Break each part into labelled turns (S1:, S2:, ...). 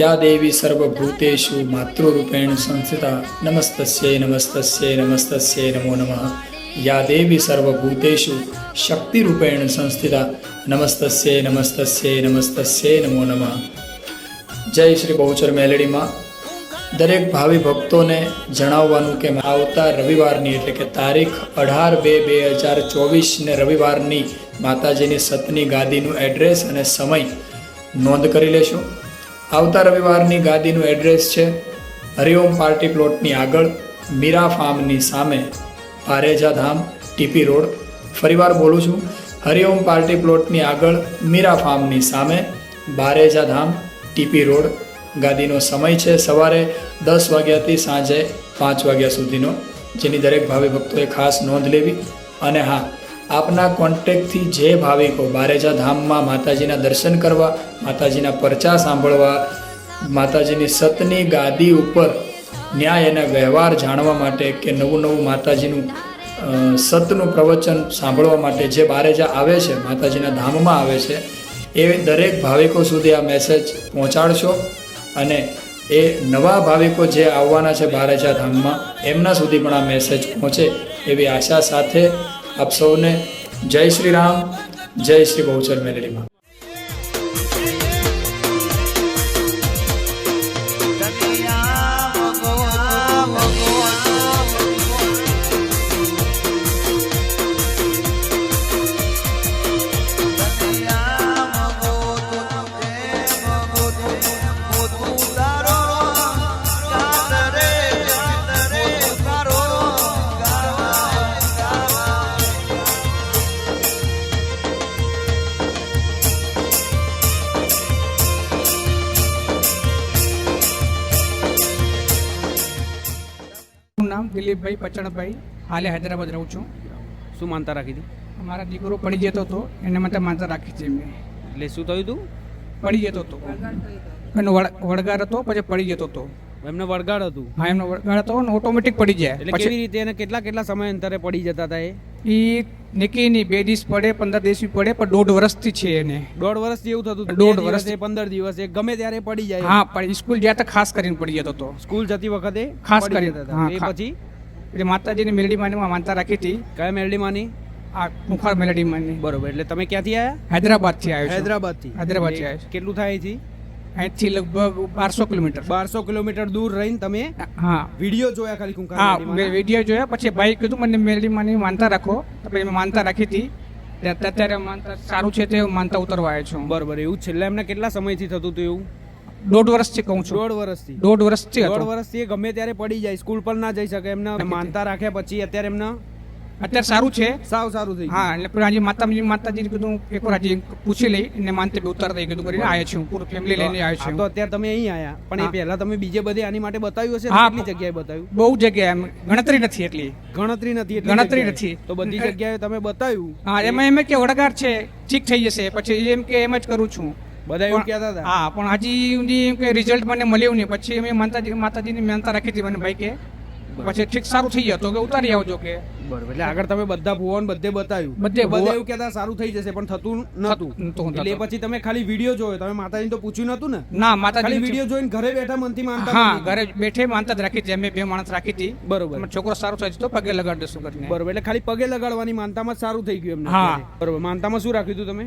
S1: યા દેવી સર્વભૂતેષુ માતૃરૂપેણ સંસ્થિતા નમસ્તસ્યૈ નમસ્તસ્યૈ નમસ્તસ્યૈ નમો નમઃ. યા દેવી સર્વભૂતેષુ શક્તિરૂપેણ સંસ્થિતા નમસ્તસ્યૈ નમસ્તસ્યૈ નમસ્તસ્યૈ નમો નમઃ. જય શ્રી બહુચર મેલેડીમાં. દરેક ભાવિ ભક્તોને જણાવવાનું કે આવતા રવિવારની એટલે કે તારીખ અઢાર બે બે હજાર ચોવીસને રવિવારની માતાજીની સતની ગાદીનું એડ્રેસ અને સમય નોંધ કરી લેશો. આવતા રવિવારની ગાદીનું એડ્રેસ છે હરિઓમ પાર્ટી પ્લોટની આગળ મીરા ફાર્મની સામે પારેજા ધામ, ટીપી રોડ. ફરીવાર બોલું છું, હરિઓમ પાર્ટી પ્લોટની આગળ મીરા ફાર્મની સામે બારેજા ધામ, ટીપી રોડ. ગાદીનો સમય છે સવારે દસ વાગ્યાથી સાંજે પાંચ વાગ્યા સુધીનો, જેની દરેક ભાવિ ભક્તોએ ખાસ નોંધ લેવી. અને હા આપના કોન્ટેક્ટથી જે ભાવિકો બારેજા ધામમાં માતાજીના દર્શન કરવા, માતાજીના પરચા સાંભળવા, માતાજીની સતની ગાદી ઉપર ન્યાય અને વ્યવહાર જાણવા માટે કે નવું નવું માતાજીનું સતનું પ્રવચન સાંભળવા માટે જે બારેજા આવે છે, માતાજીના ધામમાં આવે છે, એ દરેક ભાવિકો સુધી આ મેસેજ પહોંચાડશો અને એ નવા ભાવિકો જે આવવાના છે બારેજા ધામમાં, એમના સુધી પણ આ મેસેજ પહોંચે એવી આશા સાથે આપ સૌને જય શ્રી રામ જય શ્રી બહુચર મેલેડીમાં.
S2: દિલીપભાઈ પચણભાઈ. હાલે હૈદરાબાદ રહું છું.
S3: શું માનતા રાખી હતી?
S2: અમારા દીકરો પડી જતો હતો એના માટે માનતા રાખી છે મેં.
S3: એટલે શું થયું હતું
S2: પડી જતો હતો એનો વળ- વળગાર હતો પછી પડી જતો હતો
S3: એમને વળગાડ હતું.
S2: હા એમનો વળગાડ હતો ને ઓટોમેટિક પડી જાય.
S3: એટલે કેવી રીતે એને કેટલા કેટલા સમય અંતરે પડી જતા હતા એ?
S2: એ નીકળી નહીં બે દિવસ પડે પંદર દિવસ પડે પણ દોઢ વર્ષથી છે એને.
S3: દોઢ વર્ષ જેવું થતું.
S2: દોઢ વર્ષ.
S3: દિવસે, પંદર દિવસે. ગમે ત્યારે પડી જાય.
S2: હા પણ સ્કૂલ જ્યાં તો ખાસ કરીને પડી જતો હતો.
S3: સ્કૂલ જતી વખતે
S2: ખાસ કરી.
S3: એ પછી?
S2: એટલે માતાજીની મેલડીમાં માનતા રાખી હતી.
S3: કયા મેરડીમાંની
S2: આ મુખાર માની.
S3: બરોબર એટલે તમે ક્યાંથી આવ્યા
S2: હૈદરાબાદથી આવ્યો
S3: હૈદરાબાદથી. હૈદરાબાદથી
S2: હૈદરાબાદથી આવ્યો
S3: કેટલું થાય અહીંથી
S2: અહીંથી લગભગ બારસો કિલોમીટર.
S3: બારસો કિલોમીટર દૂર રહીને તમે
S2: હા.
S3: વીડિયો જોયા ખાલી કુંકાર
S2: હા મેં વીડિયો જોયા પછી ભાઈ કીધું મને મેલડીમાં મને માનતા રાખો. તો પછી મેં માનતા રાખી હતી. અત્યારે માનતા સારું છે તે માનતા ઉતરવા આવ્યો છું.
S3: બરોબર એવું છેલ્લે એમને કેટલા સમયથી થતું હતું એવું?
S2: દોઢ વર્ષથી કહું છું.
S3: દોઢ વર્ષથી.
S2: દોઢ વર્ષથી
S3: દોઢ વર્ષથી ગમે ત્યારે પડી જાય સ્કૂલ પર ના જઈ શકે એમને માનતા રાખ્યા પછી અત્યારે એમને
S2: અત્યારે સારું છે.
S3: સાવ સારું થઈ
S2: હા એટલે આજે માતાજી માતાજી કીધું એકવાર આજે પૂછી લઈ અને માનતે બે ઉતાર એ કીધું કરીને આવ્યો છું પૂરું ફેમિલી લઈને આવ્યો છું.
S3: તો અત્યારે તમે અહીં આયા. પણ એ. પહેલા તમે બીજે બધે આની માટે બતાવ્યું હશે. કેટલી જગ્યાએ બતાવ્યું?
S2: બહુ જગ્યાએ એમ. ગણતરી નથી એટલી.
S3: ગણતરી નથી એટલી
S2: ગણતરી નથી.
S3: તો બધી જગ્યાએ તમે બતાવ્યું
S2: હા એમાં એમ કે વડગાર છે ઠીક થઈ જશે. પછી એમ કે એમ જ કરું છું.
S3: બધા એવું કહેતા હતા?
S2: હા પણ હજી એમ કે રિઝલ્ટ મને મળ્યું નહીં. પછી અમે માતાજી માતાજીની માનતા રાખી હતી મને ભાઈ કે. પછી ઠીક સારું થઈ ગયો. તો કે ઉતારી આવજો કે.
S3: બરોબર. એટલે આગળ તમે બધા ભુવન બધે બતાવ્યું.
S2: બધે
S3: બધે એવું કહેતા સારું થઈ જશે પણ થતું નતું. એટલે પછી તમે ખાલી વીડિયો જોયો. તમે માતાજી તો પૂછ્યું નતું ને?
S2: ના
S3: ખાલી
S2: માતાજી
S3: વીડિયો જોઈને ઘરે બેઠા મનથી માનતા
S2: હા ઘરે બેઠે માનતા જ રાખી હતી. અમે બે માણસ રાખી હતી.
S3: બરોબર.
S2: છોકરો સારો થાય તો પગે લગાડ દેશું કરીને
S3: બરોબર. એટલે ખાલી પગે લગાડવાની માનતામાં જ સારું થઈ ગયું એમને.
S2: હા.
S3: બરોબર. માનતામાં શું રાખ્યું હતું તમે?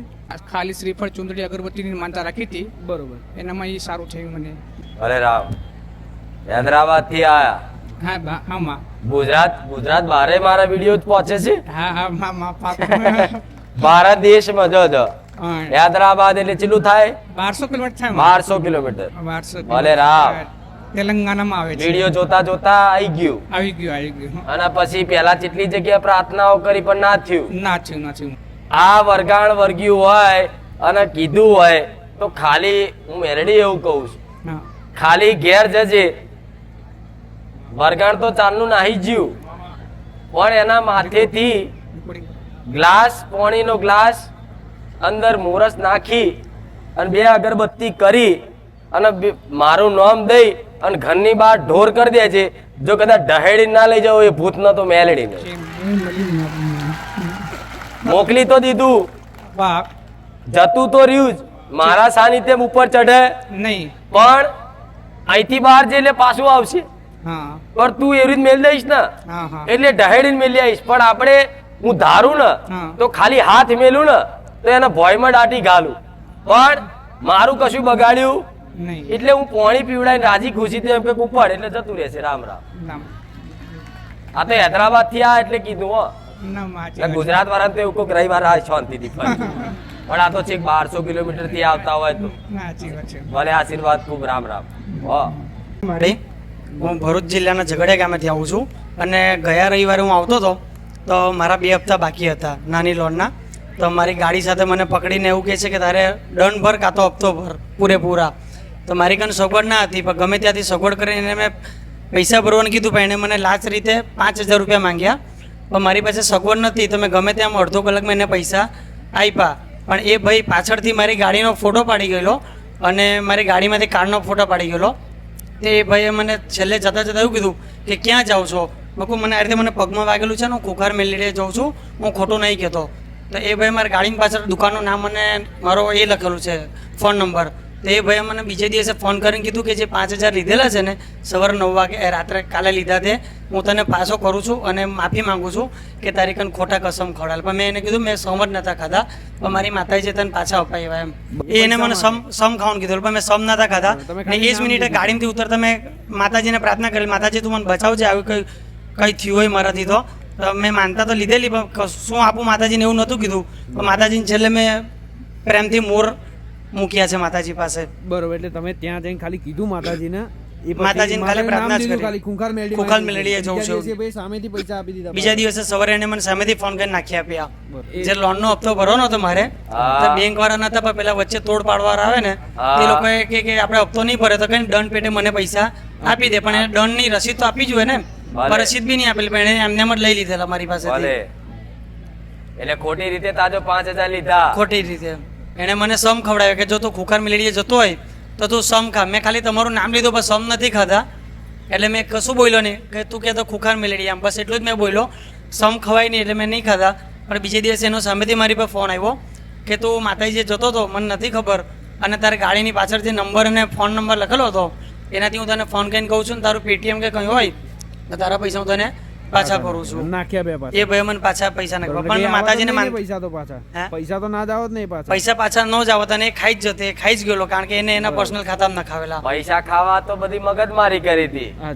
S2: ખાલી શ્રીફળ ચુંદડી અગરબત્તીની માનતા રાખી હતી.
S3: બરોબર.
S2: એનામાં એ સારું થયું મને.
S4: અરે રામ. હૈદરાબાદથી આયા.
S2: હા હા માં.
S4: ગુજરાત ગુજરાત બારે મારા વીડિયો પહોંચે છે.
S2: હા હા
S4: ભારત દેશમાં જો જો. હૈદરાબાદ એટલે ચેટલું થાય?
S2: બારસો કિલોમીટર થાય
S4: બારસો કિલોમીટર.
S2: બારસો
S4: ભલે રામ.
S2: તેલંગાણામાં આવે છે.
S4: વીડિયો જોતા જોતા આવી ગયું.
S2: આવી ગયું આવી ગયું
S4: અને પછી પેલા જેટલી જગ્યાએ પ્રાર્થનાઓ કરી પણ ના થયું.
S2: ના થયું ના થયું.
S4: આ વર્ગાણ વર્ગ્યું હોય અને કીધું હોય તો ખાલી હું મેરડી એવું કહું છું. ખાલી ઘેર જજે વરગાણ તો ચાલનું નાહી જ્યું પણ એના માથેથી ગ્લાસ પાણીનો ગ્લાસ અંદર મોરસ નાખી અને બે અગરબત્તી કરી અને મારું નામ દઈ અને ઘરની બહાર ઢોર કરી દે છે. જો કદાચ ડહેડી ના લઈ જાવ એ ભૂત ન તો મેલડી મોકલી તો દીધું. જતું તો રહ્યું જ. મારા સાનિધ્યમ ઉપર ચઢે.
S2: નહીં.
S4: પણ અહીંથી બહાર જઈને પાછું આવશે. પણ તું એવી રીતે મેલ દઈશ ને એટલે ઢહેડીને મેલી આવીશ. પણ આપણે હું ધારું ને તો ખાલી હાથ મેલું ને તો એના ભોયમાં દાટી ગાલું. પણ મારું કશું બગાડ્યું એટલે હું પોણી પીવડાઈને રાજી ખુશી એમ કે ઉપર એટલે જતું રહેશે. રામ રામ. આ તો હૈદરાબાદથી આ એટલે કીધું હો. ગુજરાત વાળા તો એવું કોઈક રવિવાર આ શાંતિથી પણ આ તો છેક બારસો કિલોમીટરથી આવતા હોય તો. ભલે આશીર્વાદ ખૂબ રામ રામ. હો.
S5: મારી હું ભરૂચ જિલ્લાના ઝઘડિયા ગામેથી આવું છું અને ગયા રવિવારે હું આવતો હતો, તો મારા બે હપ્તા બાકી હતા નાની લોનના. તો મારી ગાડી સાથે મને પકડીને એવું કહે છે કે તારે દંડ ભર કાં તો હપ્તો ભર, પૂરેપૂરા. તો મારી કન સગવડ ના હતી, પણ ગમે ત્યાંથી સગવડ કરીને મેં પૈસા ભરવાનું કીધું, પણ એણે મને લાચ રીતે પાંચ હજાર રૂપિયા માંગ્યા. પણ મારી પાસે સગવડ નથી, તો મેં ગમે ત્યાં અડધો કલાકમાં એને પૈસા આપ્યા પણ એ ભાઈ પાછળથી મારી ગાડીનો ફોટો પાડી ગયેલો અને મારી ગાડીમાંથી કારનો ફોટો પાડી ગયેલો. તે ભાઈએ મને છેલ્લે જતાં જતાં એવું કીધું કે ક્યાં જાઓ છો? બકુ મને આ રીતે મને પગમાં વાગેલું છે ને, હું કુખાર મેલીડે જાઉં છું, હું ખોટું નહીં કહેતો. તો એ ભાઈ મારી ગાડીની પાછળ દુકાનનું નામ અને મારો એ લખેલું છે, ફોન નંબર. તો એ ભાઈ મને બીજે દિવસે ફોન કરીને કીધું કે જે પાંચ હજાર લીધેલા છે ને સવારે નવ વાગે રાત્રે કાલે લીધા તે હું તને પાછો કરું છું અને માફી માંગુ છું કે તારી કન ખોટા કસમ ખવડાલ પણ મેં એને કીધું મેં સમ જ નહોતા ખાધા પણ મારી માતાજી તને પાછા અપાવ્યા એમ. એ એને મને સમ સમ ખાવાનું કીધું પણ મેં સમ નહોતા ખાધા. અને એ જ મિનિટે ગાડીમાંથી ઉતરતા મેં માતાજીને પ્રાર્થના કરેલી માતાજી તું મને બચાવજે આવ્યું કંઈ કંઈ થયું હોય મારાથી તો. તો મેં માનતા તો લીધેલી પણ શું આપું માતાજીને એવું નહોતું કીધું. પણ માતાજીને છેલ્લે મેં પ્રેમથી મોર મૂક્યા છે માતાજી પાસે
S3: બરોબર એટલે તમે ત્યાં જઈને ખાલી કીધું માતાજીને
S5: માતાજીને ખાલી પ્રાર્થના જ કરી.
S3: ખાલી ખૂંખાર મેલડી ખૂંખારમાં
S5: મેલડીએ
S3: લીધું.
S5: જવું છે.
S3: ભાઈ સામેથી પૈસા આપી દીધા
S5: બીજા દિવસે સવારે એને મને સામેથી ફોન કરીને નાખી આપ્યા
S3: બરોબર.
S5: જે લોનનો હપ્તો ભરવાનો હતો મારે તો બેંક વાળા નતા પણ પેલા વચ્ચે તોડ પાડવા આવે ને. એ લોકોએ કે કે આપણે હપ્તો નહીં ભરે તો કઈ દંડ પેટે મને પૈસા આપી દે પણ દંડની રસીદ તો આપી જોઈએ ને. પણ રસીદ બી નહીં આપેલી પણ એને એમને એમ જ લઈ લીધેલા મારી પાસે
S4: એટલે ખોટી રીતે તાજો પાંચ હજાર લીધા
S5: ખોટી રીતે એણે મને સમ ખવડાવ્યો કે જો તું ખુખાર મિલેડીએ જતો હોય તો તું સમ ખા. મેં ખાલી તમારું નામ લીધું પણ સમ નથી ખાધા. એટલે મેં કશું બોલ્યો નહીં. કે તું કહેતો ખુખાર મિલેડી આમ. બસ એટલું જ મેં બોલ્યો. સમ ખવાય નહીં એટલે મેં નહીં ખાધા. પણ બીજે દિવસે એનો સામેથી મારી પર ફોન આવ્યો કે તું માતાજી જતો હતો મને નથી ખબર. અને તારે ગાડીની પાછળ જે નંબર અને ફોન નંબર લખેલો હતો. એનાથી હું તને ફોન કરીને કહું છું ને તારું પેટીએમ કે કંઈ હોય, તો તારા પૈસા હું તને પાછા ભરું છું.
S3: નાખ્યા બે પાછા.
S5: એ ભાઈ મને પાછા પૈસા
S3: નાખવા.
S5: પણ માતાજીને માન
S3: પૈસા તો પાછા. પૈસા તો ના જાવત નહીં પાછા.
S5: પૈસા પાછા ન જાવત અને એ ખાઈ જ જતે ખાઈ જ ગયેલો કારણ કે એને એના પર્સનલ ખાતામાં નખાવેલા.
S4: પૈસા ખાવા તો બધી મગજમારી કરી હતી.
S3: હા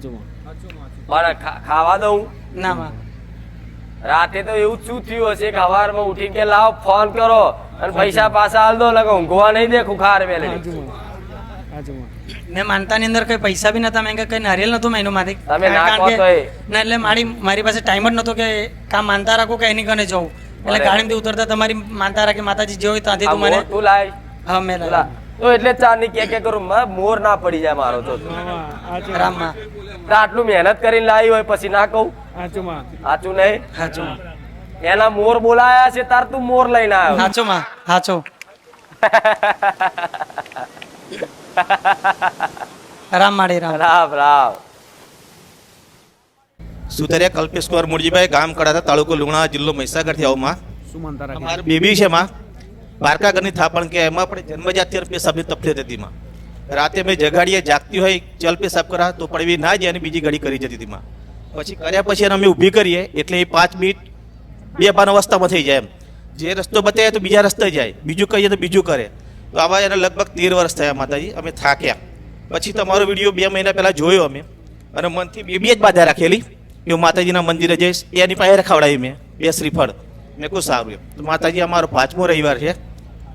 S4: પણ ખાવા દઉં?
S5: ના માં.
S4: રાતે તો એવું શું થયું હશે કે સવારમાં ઉઠીને કે લાવ ફોન કરો અને પૈસા પાછા હાલ દો લગો ઊંઘવા નહીં દે ખુખાર મેલે
S5: ને માનતાની અંદર કઈ પૈસા બી નતા મેં કઈ નારિયેલ નતું મેં એનું માંથી.
S4: તમે ના
S5: એટલે મારી મારી પાસે ટાઈમ જ નતો કે કામ માનતા રાખો કે એની કને જવું. એટલે. ગાડીમાંથી ઉતરતા તમારી માનતા રાખી માતાજી જે હોય ત્યાંથી તું મને
S4: મોર તું લાય.
S5: હા મેં
S4: લાય તો એટલે જ ની કે કે કરું મ- મોર ના પડી જાય મારો તો.
S5: રામમાં
S4: તો આટલું મહેનત કરીને લાવી હોય પછી ના કહું. સાચું નહીં?
S5: સાચું
S4: એના મોર બોલાયા છે તાર તું મોર લઈને આવ્યો.
S5: હાચો માં. હાચો. રામ માળી રામ.
S4: રામ રામ.
S6: સુતરિયા કલ્પેશ કુમાર મુરજીભાઈ ગામ કડાતા તાલુકો લુણા જિલ્લો મહીસાગરથી આવું માં. અમારી બેબી છે માં. બારકા ઘરની થાપણ કે એમાં પણ જન્મજાત પેશાબની તકલીફ હતી માં રાતે મેં જગાડીએ જાગતી હોય ચલપે સાફ કરા તો પડવી ના જાય અને બીજી ઘડી કરી જતી હતી માં. પછી કર્યા પછી એને અમે ઊભી કરીએ એટલે એ પાંચ મિનિટ બે પાન અવસ્થામાં થઈ જાય એમ. જે રસ્તો બતાવે તો બીજા રસ્તે જાય. બીજું કહીએ તો બીજું કરે. તો આવા એને લગભગ તેર વર્ષ થયા માતાજી, અમે થાક્યા. પછી તમારો વીડિયો બે મહિના પહેલાં જોયો અમે. અને મનથી બે બે જ બાધા રાખેલી. હું માતાજીના મંદિરે જઈશ, એની પાસે રખાવડાવી મેં, બે શ્રીફળ. મેં કહું, સારું એમ. તો માતાજી અમારો પાંચમો રવિવાર છે.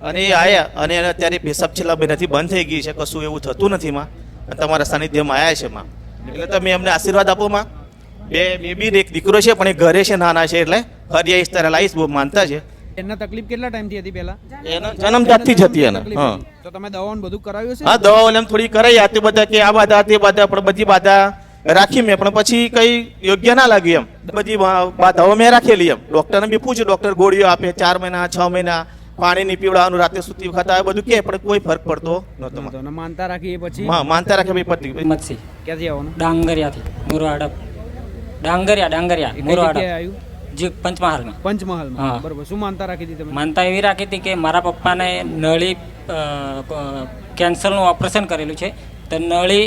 S6: અને એ આવ્યા અને એને અત્યારે પેશાબ છેલ્લા મહિનાથી બંધ થઈ ગઈ છે, કશું એવું થતું નથી માં. તમારા સાનિધ્યમાં આવ્યા છે માં. એટલે તમે અમને આશીર્વાદ આપો માં. બે બેબી એક દીકરો છે, પણ એ ઘરે છે, નાના છે, એટલે આવીશ ત્યારે લાવીશ બહુ માનતા છે.
S3: એના તકલીફ કેટલા ટાઈમથી હતી પહેલા?
S6: એનો જન્મજાતથી જ હતી એને હા.
S3: તો તમે દવાઓ બધું કરાવ્યું છે
S6: હા દવાઓ એમ થોડી કરાઈ આ તે બધા કે આ બાધા તે બાધા પણ બધી બાધા રાખી મેં પણ પછી કઈ યોગ્ય ના લાગ્યું એમ. બધી બાધાઓ મેં રાખેલી એમ. ડોક્ટરને બી પૂછ્યું ડોક્ટર ગોળીઓ આપે ચાર મહિના છ મહિના પાણી ની પીવડાવવાનું રાતે સુતી ખાતા આવે બધું કે પણ કોઈ ફરક પડતો નહોતો
S3: માનતા રાખી પછી.
S6: હા માનતા રાખે ભાઈ પતિ
S7: મત્સી
S3: ક્યાંથી આવવાનું?
S7: ડાંગરિયાથી મુરો હડપ ડાંગરિયા ડાંગરિયા
S3: એ કઈ
S7: મુરો
S3: જગ્યાએ
S7: હડપ
S3: આવ્યું?
S7: જે પંચમહાલમાં.
S3: પંચમહાલમાં. બરોબર. શું માનતા રાખી હતી તમે?
S7: માનતા એવી રાખી હતી કે મારા પપ્પાને નળી કેન્સરનું ઓપરેશન કરેલું છે. તો નળી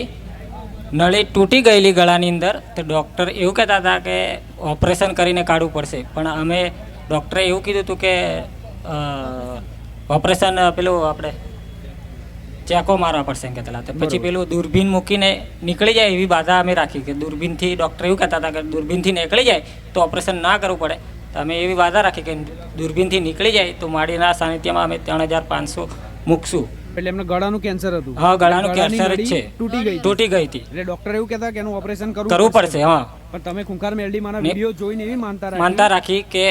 S7: નળી તૂટી ગયેલી ગળાની અંદર તો ડૉક્ટર એવું કહેતા હતા કે ઓપરેશન કરીને કાઢવું પડશે. પણ અમે ડૉક્ટરે એવું કીધું હતું કે ઓપરેશન પેલું આપણે ચેકો મારવા પડશે એમ કહેતા હતા. પછી પેલું દૂરબીન મૂકીને નીકળી જાય એવી બાધા અમે રાખી કે દૂરબીનથી ડૉક્ટર એવું કહેતા હતા કે દૂરબીનથી નીકળી જાય તો ઓપરેશન ના કરવું પડે. તો અમે એવી બાધા રાખી કે દૂરબીનથી નીકળી જાય તો માડીના સાનિધ્યમાં અમે ત્રણ હજાર પાંચસો મૂકશું.
S3: એટલે એમને ગળાનું કેન્સર હતું.
S7: હા ગળાનું કેન્સર જ છે.
S3: તૂટી ગઈ.
S7: તૂટી ગઈ હતી.
S3: એટલે ડોક્ટર એવું કહેતા કે એનું ઓપરેશન કરવું
S7: કરવું પડશે. હા.
S3: પણ તમે ખુંખાર મેલડી માના વિડિયો જોઈને એવી માનતા રાખી?
S7: માનતા રાખી કે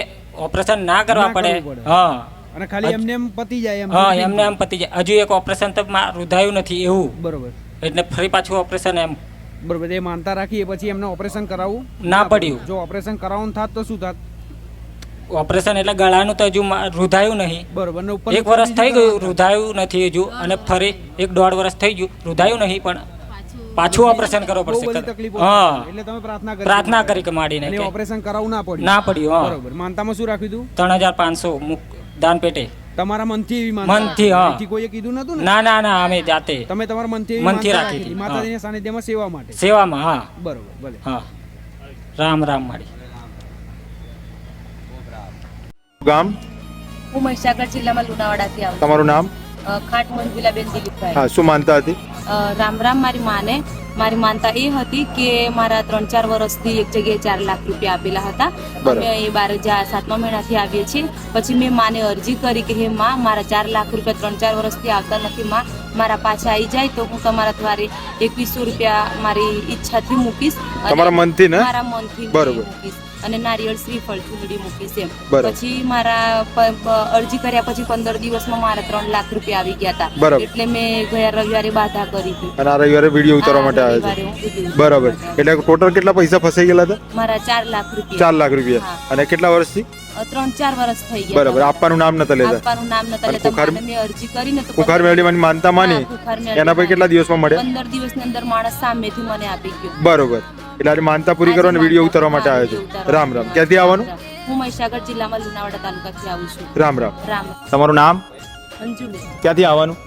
S7: ઓપરેશન ના કરવું પડે. હા.
S3: અને ખાલી એમને એમ પતી જાય એમ.
S7: હા એમને એમ પતી જાય. હજુ એક ઓપરેશન તો મા- રૂધાયું નથી એવું.
S3: બરોબર.
S7: એટલે ફરી પાછું ઓપરેશન એમ.
S3: બરોબર એ માનતા રાખીએ પછી એમને ઓપરેશન કરાવવું
S7: ના પડ્યું.
S3: જો ઓપરેશન કરાવવાનું થાત તો શું થાત?
S7: ઓપરેશન એટલે ગળાનું તો હજુ રુધાયું નહીં.
S3: બરોબર ને ઉપર
S7: એક વર્ષ થઈ ગયું રુધાયું નથી હજુ અને ફરી એક દોઢ વર્ષ થઈ ગયું રુધાયું નહીં પણ પાછું ઓપરેશન કરવું પડશે. હા.
S3: એટલે તમે પ્રાર્થના કરી
S7: પ્રાર્થના કરી કે માડીને
S3: ઓપરેશન કરાવવું ના પડ્યું.
S7: ના પડ્યું
S3: બરોબર. માનતામાં શું રાખ્યું હતું
S7: ત્રણ હજાર પાંચસો મુક દાન પેટે
S3: તમારા મનથી એવી
S7: મનથી, હા.
S3: કોઈએ કીધું નતું ને?
S7: ના ના ના અમે જાતે
S3: તમે તમારા મનથી
S7: મનથી રાખી
S3: માતાજીના સાનિધ્યમાં સેવા માટે.
S7: સેવામાં હા.
S3: બરોબર ભલે.
S7: હા. રામ રામ મારી.
S8: ગામ?
S9: હું મહીસાગર જિલ્લામાં લુણાવાડાથી આવું
S8: તમારું નામ?
S9: ખાટ મંજુલાબેન દિલીપભાઈ.
S8: હા શું માનતા હતી?
S9: રામ રામ મારી માને. મારી માનતા એ હતી કે મારા ત્રણ ચાર વર્ષથી એક જગ્યાએ ચાર લાખ રૂપિયા આપેલા હતા. અમે એ બાર હજાર સાતમા મહિનાથી આવીએ છીએ. પછી મેં માને અરજી કરી કે હે માં મારા ચાર લાખ રૂપિયા ત્રણ ચાર વર્ષથી આવતા નથી માં. મારા પાછા આવી જાય તો હું તમારા દ્વારે એકવીસો રૂપિયા મારી ઈચ્છાથી મૂકીશ.
S8: તમારા મનથી ને?
S9: મારા મનથી
S8: બરોબર.
S9: મૂકીશ. અને નારિયેળ શ્રીફળ ચૂંદડી મૂકી
S8: છે
S9: પછી મારા અરજી કર્યા પછી પંદર દિવસમાં મારા ત્રણ લાખ રૂપિયા આવી ગયા હતા. એટલે મેં ગયા રવિવારે બાધા કરી હતી.
S8: અને આ રવિવારે વીડિયો ઉતારવા માટે આવ્યા. છે. બરાબર. એટલે ટોટલ કેટલા પૈસા ફસાઈ ગયેલા હતા?
S9: મારા ચાર લાખ રૂપિયા.
S8: ચાર લાખ રૂપિયા. અને કેટલા વર્ષથી?
S9: ત્રણ ચાર વર્ષ થઈ ગયા
S8: બરાબર. આપવાનું નામ નતા લેતા.
S9: આપવાનું નામ નતા લેતા.
S8: કુખાર-
S9: મેં અરજી કરીને તો
S8: કુખાર માનતા માની.
S9: કુખાર મેળવી
S8: એના પછી કેટલા દિવસમાં મળ્યા?
S9: પંદર દિવસની અંદર માણસ સામેથી મને આપી ગયો.
S8: બરોબર. એટલે આજે માનતા પૂરી કરવાનો વીડિયો ઉતારવા માટે આવ્યો છું. રામ રામ. ક્યાંથી આવવાનું?
S9: હું મહીસાગર જિલ્લામાં લુણાવાડા તાલુકાથી આવું છું.
S8: રામ રામ.
S9: રામ
S8: તમારું નામ?
S9: અંજુલી.
S8: ક્યાંથી આવવાનું?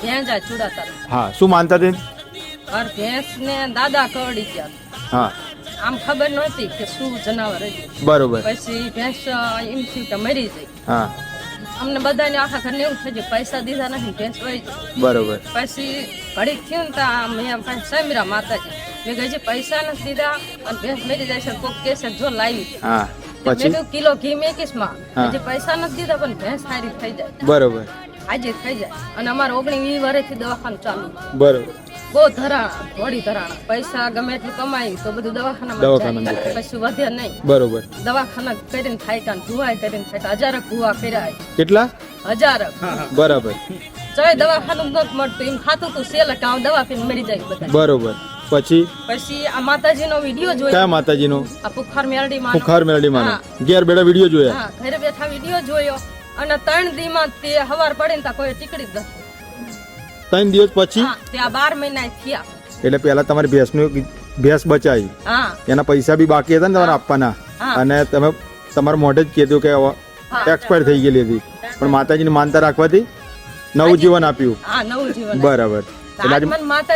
S10: ભેંજા ચુડાતા
S8: હા શું માનતા તે
S10: અર ભેંસ ને દાદા કરડી ગયા.
S8: હા.
S10: આમ ખબર નહોતી કે શું જનાવર
S8: બરોબર.
S10: પછી ભેંસ એમ થયું કે મરી જાય.
S8: હા.
S10: અમને બધાને આખા ઘરને એવું થઈ ગયું પૈસા દીધા નથી ભેંસ હોય
S8: બરોબર.
S10: પછી ઘડીક થયું તા મેં પાસે સમીરા માતાજી. મેં કહે છે પૈસા નથી દીધા. અને ભેંસ મરી જાય છે કોક કેસે જો લાવી. મેં કીધું કિલો ઘી
S8: મેકીશમાં.
S10: હજી પૈસા નથી દીધા પણ ભેંસ સારી થઈ જાય.
S8: બરોબર.
S10: આજે થઈ જાય. અને અમારે ઓગણી વીસ વર્ષથી દવાખાનું ચાલુ.
S8: બરોબર.
S10: બહુ ધરાણા થોડી ધરાણા. પૈસા ગમે એટલું કમાય તો બધું દવાખાના
S8: દવાખાનામાં
S10: પછી વધે નહીં.
S8: બરોબર.
S10: દવાખાના કરીને થાય કાન ધુવાય કરીને થાય હજારક ભૂવા કર્યા.
S8: કેટલા?
S10: હજારક
S8: બરાબર.
S10: ચોય દવાખાનું નથી મળતું. એમ ખાતું તું સેલ કે આમ દવા પીને મરી જાય બધા
S8: બરોબર. પછી?
S10: પછી આ માતાજીનો વીડિયો
S8: કયા
S10: જોયો
S8: માતાજીનો?
S10: આ પુખાર મેરડી માં
S8: પુખાર મેરડી માં ઘેર બેડા વીડિયો જોયા?
S10: હા ઘરે બેઠા વીડિયો જોયો. અને ત્રણ દીમાં તે હવાર પડે ને તા કોઈ ટીકડી દસ
S8: ત્રણ દિવસ પછી?
S10: હા ત્યાં બાર મહિના થયા.
S8: એટલે પહેલા તમારી ભેંસનું ભેંસ બચાવી.
S10: હા.
S8: એના પૈસા બી બાકી હતા ને તમારે આપવાના. અને તમે તમારા મોઢે જ કીધું કે એક્સપાયર થઈ ગયેલી હતી. પણ માતાજીની માનતા રાખવાથી નવું જીવન આપ્યું.
S10: હા નવું જીવન
S8: બરાબર. એટલે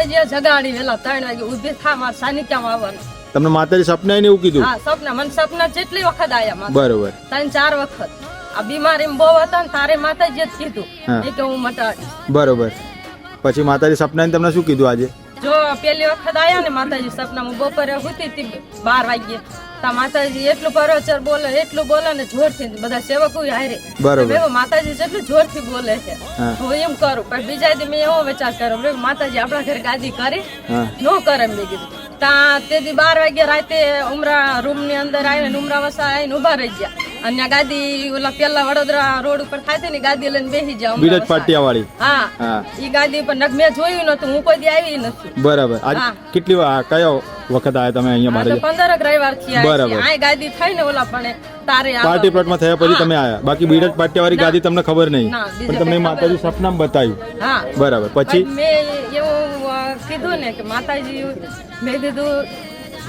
S8: આજે
S10: જગાડી વેલા ત્રણ વાગે ઊભી થા માર સાનિધ્યમાં આવવાનું.
S8: તમને માતાજી સપના એવું કીધું?
S10: હા સપના. મને સપના જેટલી વખત આયા માતા ત્રણ ચાર વખત. આ બીમારી બહુ હતા ને તારે માતાજી જ કીધું. એ કે હું મટાડીશ.
S8: બરોબર. પછી માતાજી સપનાને તમને શું કીધું આજે?
S10: જો પેલી વખત આયા ને માતાજી સપનામાં બપોરે હતી બાર વાગ્યે. તા માતાજી એટલું પરોચર બોલે એટલું બોલે ને જોરથી બધા સેવકો હારે.
S8: બરોબર.
S10: મેં માતાજી જેટલું જોરથી બોલે છે
S8: હું.
S10: એમ કરું પણ બીજા દી મેં એવો વિચાર કર્યો માતાજી આપણા ઘરે ગાદી કરી નો કરે. મેં કીધું તા તેથી બાર વાગે રાતે ઉમરા રૂમની અંદર આવીને ઉમરા વસા આવીને ઊભા રહી ગયા. અને ત્યાં ગાદી ઓલા પેલા વડોદરા રોડ ઉપર થાય છે ને ગાદી લઈને બેસી જાવ
S8: બીરજ
S10: વસા.
S8: પાટિયાવાળી
S10: હા.
S8: એ
S10: ઈ ગાદી પર મેં જોયું નતું હું કોઈ દી આવી નથી.
S8: બરાબર. કેટલી વાર કયો વખત આયા તમે અહીંયા મારે
S10: પંદર રવિવારથી
S8: બરાબર.
S10: આ ગાદી થઈ ને ઓલા પણ તારે આ
S8: પાર્ટી પ્લોટમાં થયા પછી તમે આયા. બાકી બીરજ પાટિયાવાળી ગાદી તમને ખબર નહીં. પણ તમને માતાજી સપનામ બતાવ્યું
S10: હા.
S8: બરાબર. પછી?
S10: મેં એવું કીધું ને કે માતાજી મેં કીધું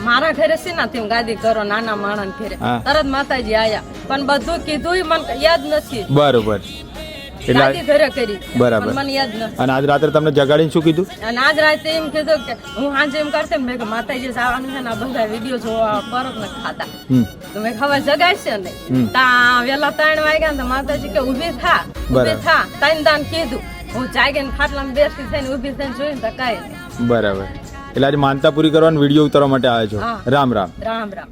S10: મારા ઘરે છે ને તેમ ગાદી કરો નાના માણસ ઘરે. તરત માતાજી આયા. પણ બધું કીધું મને યાદ નથી.
S8: બરોબર. એટલે
S10: ઘરે કરી.
S8: બરાબર.
S10: મને યાદ નથી.
S8: અને આજ રાત્રે તમને જગાડીને શું કીધું?
S10: અને આજ રાતે એમ કીધું કે હું સાંજે એમ કરતે ને મેં કે માતાજી આવવાનું છે ને આ બધા વીડિયો જોવા પરત ને ખાતા. તો મેં ખબર જગાડશે ને તા વેલા ત્રણ વાગ્યા ને માતાજી કે ઊભી થા ઊભી. થા. ત્રણ દાન કીધું. હું જાગીને ખાટલામાં બેસી થઈને ઊભી થઈને જોઈને તો કાંઈ
S8: બરાબર. એટલે આજે માનતા પૂરી કરવાનો વીડિયો ઉતારવા માટે આવે છો. રામ રામ.
S10: રામ રામ.